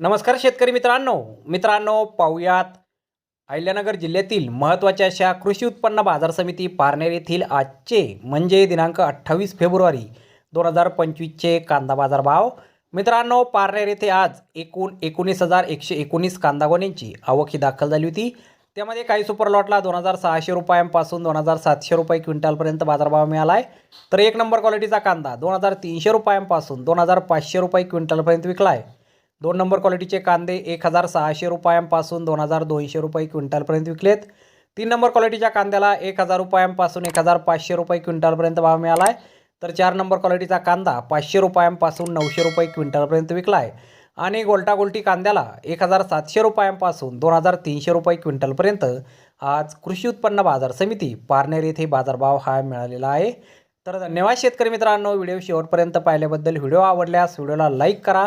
नमस्कार शेतकरी मित्रांनो. मित्रांनो पाहुयात. अहिल्यानगर जिल्ह्यातील महत्त्वाच्या अशा कृषी उत्पन्न बाजार समिती पारनेर येथील आजचे म्हणजे दिनांक अठ्ठावीस फेब्रुवारी दोन हजार पंचवीसचे कांदा बाजार भाव मित्रांनो पारनेर येथे आज एकूण एकोणीस हजार एकशे एकोणीस कांदा गोण्यांची आवक ही दाखल झाली होती. त्यामध्ये काही सुपर लॉटला दोन हजार सहाशे रुपयांपासून दोन हजार सातशे रुपये क्विंटलपर्यंत बाजारभाव मिळाला आहे तर एक नंबर क्वालिटीचा कांदा दोन हजार तीनशे रुपयांपासून दोन हजार पाचशे रुपये क्विंटलपर्यंत विकला आहे दोन नंबर क्वालिटीचे कांदे एक हजार सहाशे रुपयांपासून दोन हजार दोनशे रुपये क्विंटलपर्यंत विकलेत. तीन नंबर क्वालिटीच्या कांद्याला एक हजार रुपयांपासून एक हजार पाचशे रुपये क्विंटलपर्यंत भाव मिळाला आहे तर चार नंबर क्वालिटीचा कांदा पाचशे रुपयांपासून नऊशे रुपये क्विंटलपर्यंत विकला आहे आणि गोलटागोल्टी कांद्याला एक हजार सातशे रुपयांपासून दोन हजार तीनशे रुपये क्विंटलपर्यंत. आज कृषी उत्पन्न बाजार समिती पारनेर येथे बाजारभाव हा मिळालेला आहे. तर धन्यवाद शेतकरी मित्रांनो व्हिडिओ शेवटपर्यंत पाहिल्याबद्दल व्हिडिओ आवडल्यास व्हिडिओला लाईक करा.